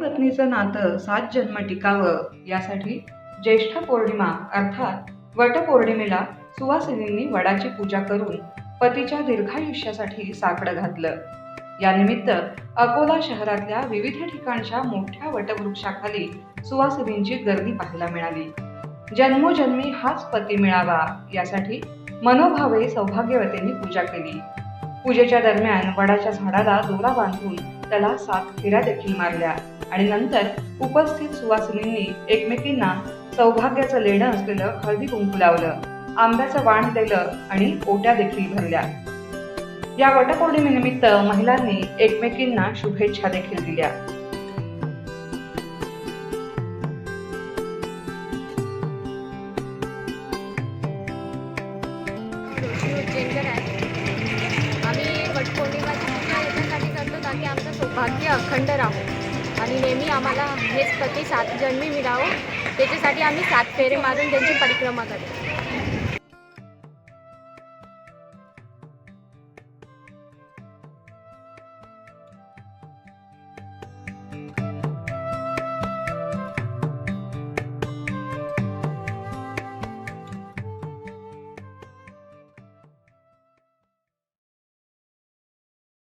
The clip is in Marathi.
पत्नीचं नातं सात जन्म टिकावं यासाठी ज्येष्ठ पौर्णिमा अर्थात वटपौर्णिमेला सुवासिनींनी वडाची पूजा करून पतीच्या दीर्घायुष्यासाठी साकडं घातलं. यानिमित्त अकोला शहरातल्या विविध ठिकाणच्या मोठ्या वटवृक्षाखाली सुवासिनींची गर्दी पाहायला मिळाली. जन्मोजन्मी हाच पती मिळावा यासाठी मनोभावे सौभाग्यवतींनी पूजा केली. पूजेच्या दरम्यान वडाच्या झाडाला दोरा बांधून त्याला सात फेऱ्या देखील मारल्या. आणि नंतर उपस्थित सुवासिनींनी एकमेकींना सौभाग्याचं लेणं असलेलं हळदी कुंकू लावलं आंब्याचं वाण दिलं आणि ओट्या देखील भरल्या. या वटपौर्णिमेनिमित्त महिलांनी एकमेकींना शुभेच्छा देखील दिल्या. सौभाग्य अखंड राहो. आणि नेहमी आम्हाला हेच पती सात जन्मी मिळावं. त्याच्यासाठी आम्ही सात फेरे मारून त्यांची परिक्रमा करतो.